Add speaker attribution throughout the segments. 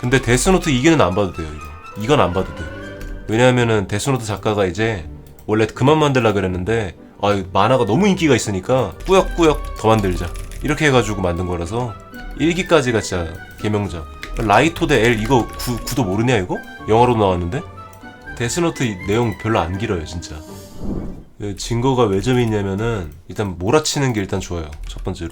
Speaker 1: 근데 데스노트 이기는 안 봐도 돼요 이거. 이건 안 봐도 돼 왜냐하면은 데스노트 작가가 이제 원래 그만 만들라 그랬는데 아이 만화가 너무 인기가 있으니까 꾸역꾸역 더 만들자. 이렇게 해가지고 만든 거라서 1기까지가 진짜 개명작. 라이토 대 L 이거 구, 구도 모르냐 이거? 영화로 나왔는데? 데스노트 이 내용 별로 안 길어요 진짜. 그 증거가 왜 재밌냐면은 일단 몰아치는 게 일단 좋아요 첫 번째로.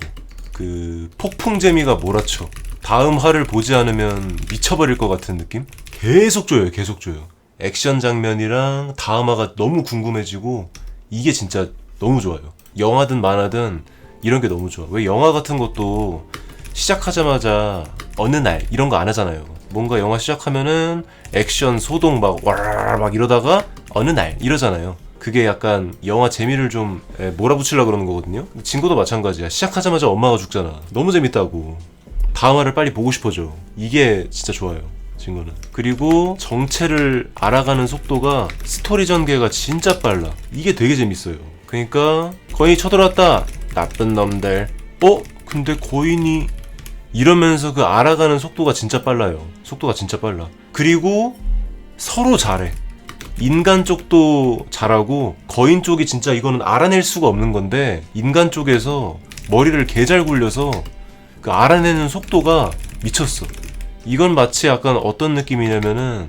Speaker 1: 그 폭풍 재미가 몰아쳐 다음 화를 보지 않으면 미쳐버릴 것 같은 느낌? 계속 줘요 계속 줘요. 액션 장면이랑 다음 화가 너무 궁금해지고 이게 진짜 너무 좋아요. 영화든 만화든 이런 게 너무 좋아. 왜 영화 같은 것도 시작하자마자 어느 날 이런 거 안 하잖아요. 뭔가 영화 시작하면은 액션 소동 막와막 이러다가 어느 날 이러잖아요. 그게 약간 영화 재미를 좀 에, 몰아붙이려고 그러는 거거든요. 친구도 마찬가지야. 시작하자마자 엄마가 죽잖아. 너무 재밌다고 다음화를 빨리 보고 싶어져. 이게 진짜 좋아요 친구는. 그리고 정체를 알아가는 속도가 스토리 전개가 진짜 빨라. 이게 되게 재밌어요. 그러니까 거인이 쳐들어왔다. 나쁜 놈들. 어? 근데 거인이 이러면서 그 알아가는 속도가 진짜 빨라요. 속도가 진짜 빨라. 그리고 서로 잘해. 인간 쪽도 잘하고 거인 쪽이 진짜 이거는 알아낼 수가 없는 건데 인간 쪽에서 머리를 개 잘 굴려서 그 알아내는 속도가 미쳤어. 이건 마치 약간 어떤 느낌이냐면은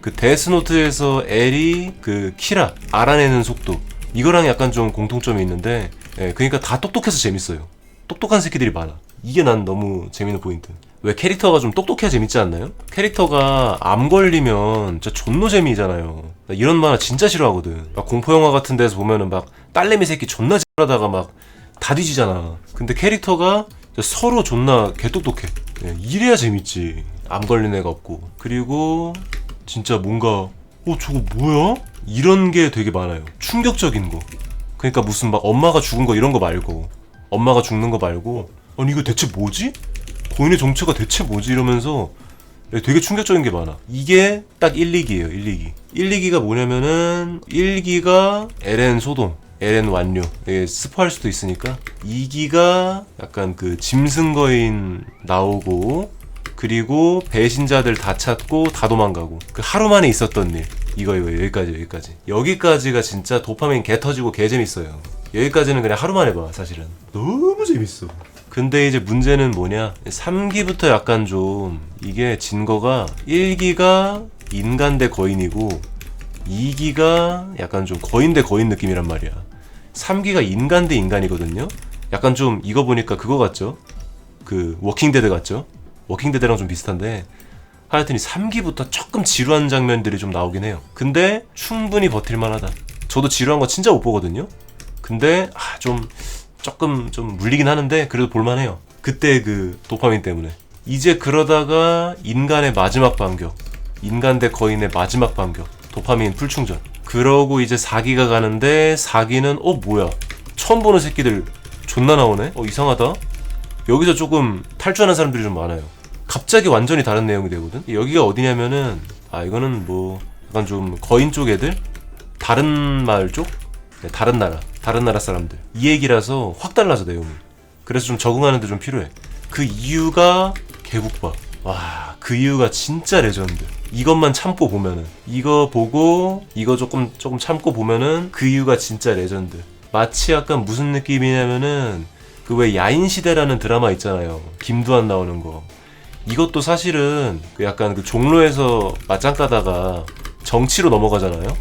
Speaker 1: 그 데스노트에서 엘이 그 키라 알아내는 속도 이거랑 약간 좀 공통점이 있는데 예, 그러니까 다 똑똑해서 재밌어요. 똑똑한 새끼들이 많아. 이게 난 너무 재밌는 포인트. 왜 캐릭터가 좀 똑똑해야 재밌지 않나요? 캐릭터가 암 걸리면 진짜 존노 재미잖아요. 나 이런 만화 진짜 싫어하거든. 막 공포 영화 같은 데서 보면은 막 딸내미 새끼 존나 하다가 막 다 뒤지잖아. 근데 캐릭터가 서로 존나 개똑똑해. 예, 이래야 재밌지. 암 걸린 애가 없고. 그리고 진짜 뭔가 어 저거 뭐야? 이런 게 되게 많아요. 충격적인 거. 그러니까 무슨 막 엄마가 죽은 거 이런 거 말고 엄마가 죽는 거 말고 아니 이거 대체 뭐지? 고인의 정체가 대체 뭐지? 이러면서 되게 충격적인 게 많아. 이게 딱 1, 2기예요. 1, 2기. 1, 2기가 뭐냐면은 1기가 LN 소동, LN 완료. 이게 스포할 수도 있으니까. 2기가 약간 그 짐승 거인 나오고 그리고 배신자들 다 찾고 다 도망가고. 그 하루 만에 있었던 일. 이거 이거 여기까지 여기까지. 여기까지가 진짜 도파민 개 터지고 개 재밌어요. 여기까지는 그냥 하루 만에 봐 사실은. 너무 재밌어. 근데 이제 문제는 뭐냐? 3기부터 약간 좀 이게 진거가 1기가 인간 대 거인이고 2기가 약간 좀 거인 대 거인 느낌이란 말이야 3기가 인간 대 인간이거든요 약간 좀 이거 보니까 그거 같죠 그 워킹 데드 같죠 워킹 데드랑 좀 비슷한데 하여튼 이 3기부터 조금 지루한 장면들이 좀 나오긴 해요. 근데 충분히 버틸만하다. 저도 지루한 거 진짜 못 보거든요. 근데 아, 좀 조금 좀 물리긴 하는데 그래도 볼만해요. 그때 그 도파민 때문에. 이제 그러다가 인간의 마지막 반격. 인간 대 거인의 마지막 반격. 도파민 풀충전. 그러고 이제 4기가 가는데 4기는 어 뭐야? 처음 보는 새끼들 존나 나오네. 어 이상하다. 여기서 조금 탈주하는 사람들이 좀 많아요. 갑자기 완전히 다른 내용이 되거든. 여기가 어디냐면은 아 이거는 뭐 약간 좀 거인 쪽 애들 다른 마을 쪽 네, 다른 나라 다른 나라 사람들 이 얘기라서 확 달라져 내용이. 그래서 좀 적응하는데 좀 필요해. 그 이유가 개국밥. 와, 그 이유가 진짜 레전드. 이것만 참고 보면은 이거 보고 이거 조금 조금 참고 보면은 그 이유가 진짜 레전드. 마치 약간 무슨 느낌이냐면은 그 왜 야인 시대라는 드라마 있잖아요. 김두한 나오는 거. 이것도 사실은 그 약간 그 종로에서 맞짱 까다가 정치로 넘어가잖아요.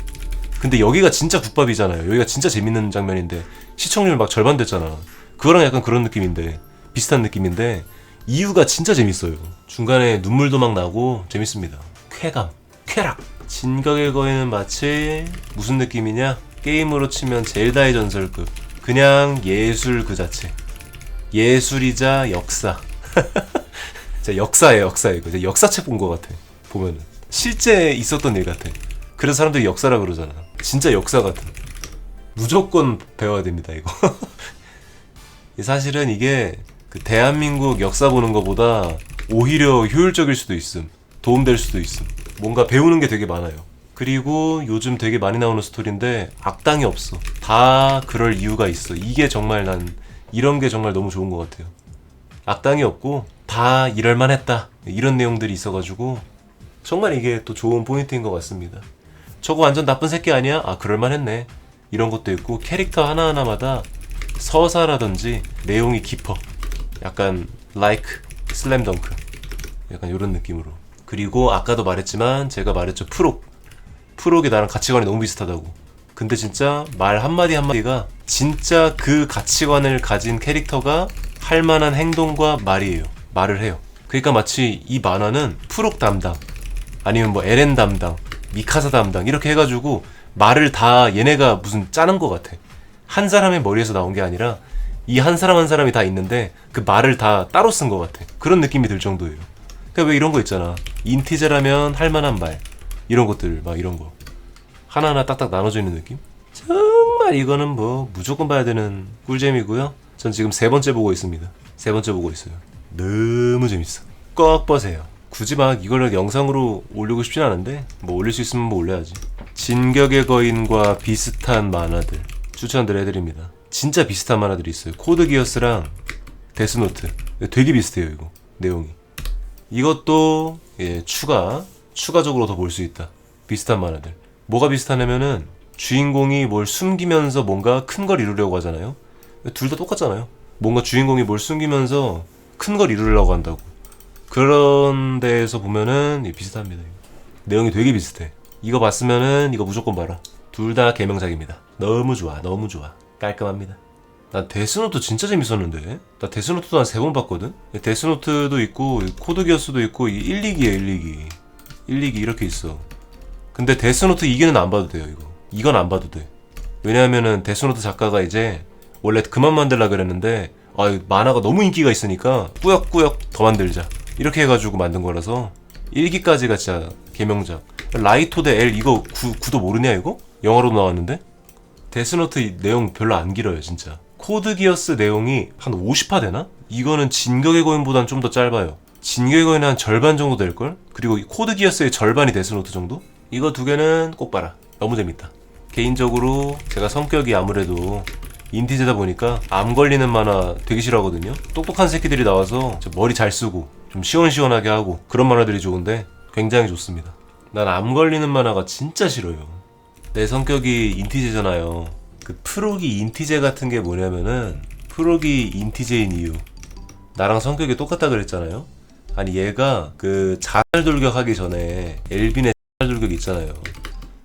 Speaker 1: 근데 여기가 진짜 국밥이잖아요. 여기가 진짜 재밌는 장면인데 시청률 막 절반 됐잖아. 그거랑 약간 그런 느낌인데 비슷한 느낌인데 이유가 진짜 재밌어요. 중간에 눈물도 막 나고 재밌습니다. 쾌감, 쾌락. 진격의 거인은 마치 무슨 느낌이냐? 게임으로 치면 젤다의 전설급. 그냥 예술 그 자체. 예술이자 역사. 진짜 역사예요, 역사예요. 이거. 역사책 본 것 같아. 보면은 실제 있었던 일 같아. 그래서 사람들이 역사라 그러잖아. 진짜 역사 같아. 무조건 배워야 됩니다, 이거. 사실은 이게 그 대한민국 역사 보는 것보다 오히려 효율적일 수도 있음. 도움될 수도 있음. 뭔가 배우는 게 되게 많아요. 그리고 요즘 되게 많이 나오는 스토리인데 악당이 없어. 다 그럴 이유가 있어. 이게 정말 난 이런 게 정말 너무 좋은 것 같아요. 악당이 없고 다 이럴만 했다. 이런 내용들이 있어가지고 정말 이게 또 좋은 포인트인 것 같습니다. 저거 완전 나쁜 새끼 아니야? 아 그럴만 했네. 이런 것도 있고 캐릭터 하나하나마다 서사라든지 내용이 깊어. 약간 like 슬램덩크. 약간 이런 느낌으로. 그리고 아까도 말했지만 제가 말했죠 프록. 프록이 나랑 가치관이 너무 비슷하다고. 근데 진짜 말 한마디 한마디가 진짜 그 가치관을 가진 캐릭터가 할 만한 행동과 말이에요. 말을 해요. 그러니까 마치 이 만화는 프록 담당, 아니면 뭐 에렌 담당, 미카사 담당 이렇게 해가지고 말을 다 얘네가 무슨 짜는 것 같아. 한 사람의 머리에서 나온 게 아니라 이 한 사람 한 사람이 다 있는데 그 말을 다 따로 쓴 것 같아. 그런 느낌이 들 정도예요. 그러니까 왜 이런 거 있잖아. 인티제라면 할 만한 말 이런 것들 막 이런 거 하나하나 딱딱 나눠져 있는 느낌. 정말 이거는 뭐 무조건 봐야 되는 꿀잼이고요. 전 지금 세 번째 보고 있습니다. 세 번째 보고 있어요. 너무 재밌어. 꼭 보세요. 굳이 막 이걸 영상으로 올리고 싶진 않은데 뭐 올릴 수 있으면 뭐 올려야지. 진격의 거인과 비슷한 만화들 추천들 해드립니다. 진짜 비슷한 만화들이 있어요. 코드 기어스랑 데스노트 되게 비슷해요 이거 내용이. 이것도 예, 추가 추가적으로 더 볼 수 있다. 비슷한 만화들. 뭐가 비슷하냐면은 주인공이 뭘 숨기면서 뭔가 큰 걸 이루려고 하잖아요. 둘 다 똑같잖아요. 뭔가 주인공이 뭘 숨기면서 큰 걸 이루려고 한다고. 그런 데에서 보면은 예, 비슷합니다. 내용이 되게 비슷해. 이거 봤으면은 이거 무조건 봐라. 둘 다 개명작입니다. 너무 좋아, 너무 좋아. 깔끔합니다. 난 데스노트 진짜 재밌었는데. 나 데스노트도 한 세 번 봤거든. 데스노트도 있고 코드 기어스도 있고 1, 2기에 1, 2기. 1, 2기 이렇게 있어. 근데 데스노트 2기는 안 봐도 돼요, 이거. 이건 안 봐도 돼. 왜냐하면은 데스노트 작가가 이제 원래 그만 만들라 그랬는데 아, 이 만화가 너무 인기가 있으니까 꾸역꾸역 더 만들자. 이렇게 해가지고 만든 거라서 1기까지가 진짜 개명작. 라이토 대 L 이거 구, 구도 모르냐 이거? 영화로도 나왔는데? 데스노트 이 내용 별로 안 길어요 진짜. 코드 기어스 내용이 한 50화 되나? 이거는 진격의 거인보단 좀 더 짧아요. 진격의 거인은 한 절반 정도 될걸? 그리고 이 코드 기어스의 절반이 데스노트 정도? 이거 두 개는 꼭 봐라. 너무 재밌다. 개인적으로 제가 성격이 아무래도 인티제다 보니까 암 걸리는 만화 되게 싫어하거든요. 똑똑한 새끼들이 나와서 저 머리 잘 쓰고 좀 시원시원하게 하고 그런 만화들이 좋은데 굉장히 좋습니다. 난 암 걸리는 만화가 진짜 싫어요. 내 성격이 인티제잖아요. 그 프록이 인티제 같은 게 뭐냐면은 프록이 인티제인 이유. 나랑 성격이 똑같다 그랬잖아요. 아니 얘가 그 자살 돌격하기 전에 엘빈의 자살 돌격 있잖아요.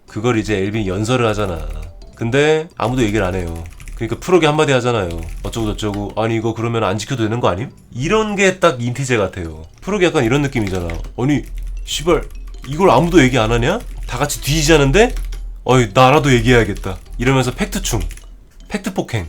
Speaker 1: 그걸 이제 엘빈이 연설을 하잖아. 근데 아무도 얘기를 안 해요. 그러니까 프록이 한마디 하잖아요. 어쩌고 저쩌고. 아니 이거 그러면 안 지켜도 되는 거 아님? 이런 게 딱 인티제 같아요. 프록이 약간 이런 느낌이잖아. 아니 시발 이걸 아무도 얘기 안 하냐? 다 같이 뒤지자는데? 어이 나라도 얘기해야겠다. 이러면서 팩트충, 팩트 폭행.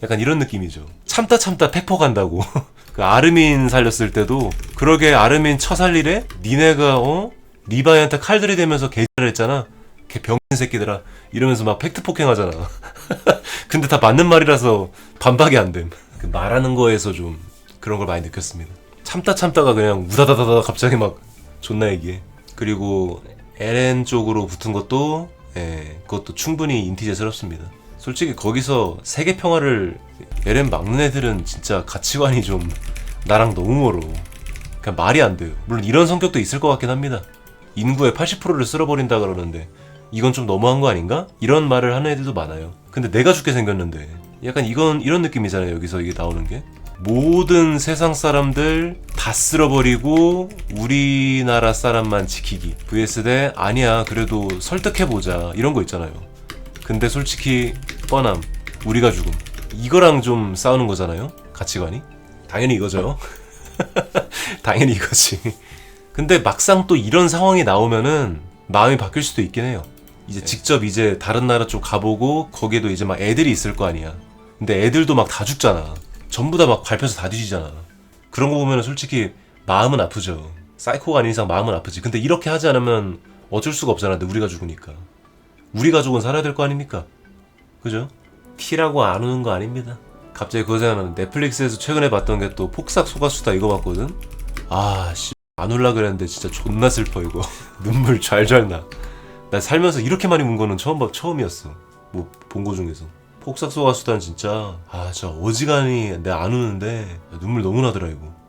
Speaker 1: 약간 이런 느낌이죠. 참다 참다 팩퍼 간다고. 그 아르민 살렸을 때도 그러게 아르민 처살리래? 니네가 어? 리바이한테 칼 들이대면서 개잘했잖아. 개 병신 새끼들아. 이러면서 막 팩트 폭행하잖아. 근데 다 맞는 말이라서 반박이 안 됨. 그 말하는 거에서 좀 그런 걸 많이 느꼈습니다. 참다 참다가 그냥 우다다다다 갑자기 막 존나 얘기해. 그리고 LN 쪽으로 붙은 것도 예, 그것도 충분히 인티제스럽습니다. 솔직히 거기서 세계 평화를 LN 막는 애들은 진짜 가치관이 좀 나랑 너무 멀어. 그냥 말이 안 돼요. 물론 이런 성격도 있을 것 같긴 합니다. 인구의 80%를 쓸어버린다 그러는데 이건 좀 너무한 거 아닌가? 이런 말을 하는 애들도 많아요. 근데 내가 죽게 생겼는데 약간 이건 이런 느낌이잖아요. 여기서 이게 나오는 게 모든 세상 사람들 다 쓸어버리고 우리나라 사람만 지키기. vs 대 아니야 그래도 설득해 보자 이런 거 있잖아요. 근데 솔직히 뻔함 우리가 죽음 이거랑 좀 싸우는 거잖아요. 가치관이 당연히 이거죠. 당연히 이거지. 근데 막상 또 이런 상황이 나오면은 마음이 바뀔 수도 있긴 해요. 이제 직접 이제 다른 나라 쪽 가보고 거기에도 이제 막 애들이 있을 거 아니야. 근데 애들도 막 다 죽잖아. 전부 다 막 밟혀서 다 뒤지잖아. 그런 거 보면은 솔직히 마음은 아프죠. 사이코가 아닌 이상 마음은 아프지. 근데 이렇게 하지 않으면 어쩔 수가 없잖아. 근데 우리가 죽으니까. 우리 가족은 살아야 될 거 아닙니까? 그죠? 티라고 안 우는 거 아닙니다. 갑자기 그거 생각나는 넷플릭스에서 최근에 봤던 게 또 폭삭 소가수다 이거 봤거든? 아, 씨. 안 울라 그랬는데 진짜 존나 슬퍼 이거. 눈물 잘 잘 나. 나 살면서 이렇게 많이 운 거는 처음 봐, 처음이었어. 뭐 본 거 중에서. 폭삭 소가수다는 진짜 아, 저 어지간히 내가 안 우는데 눈물 너무 나더라 이거.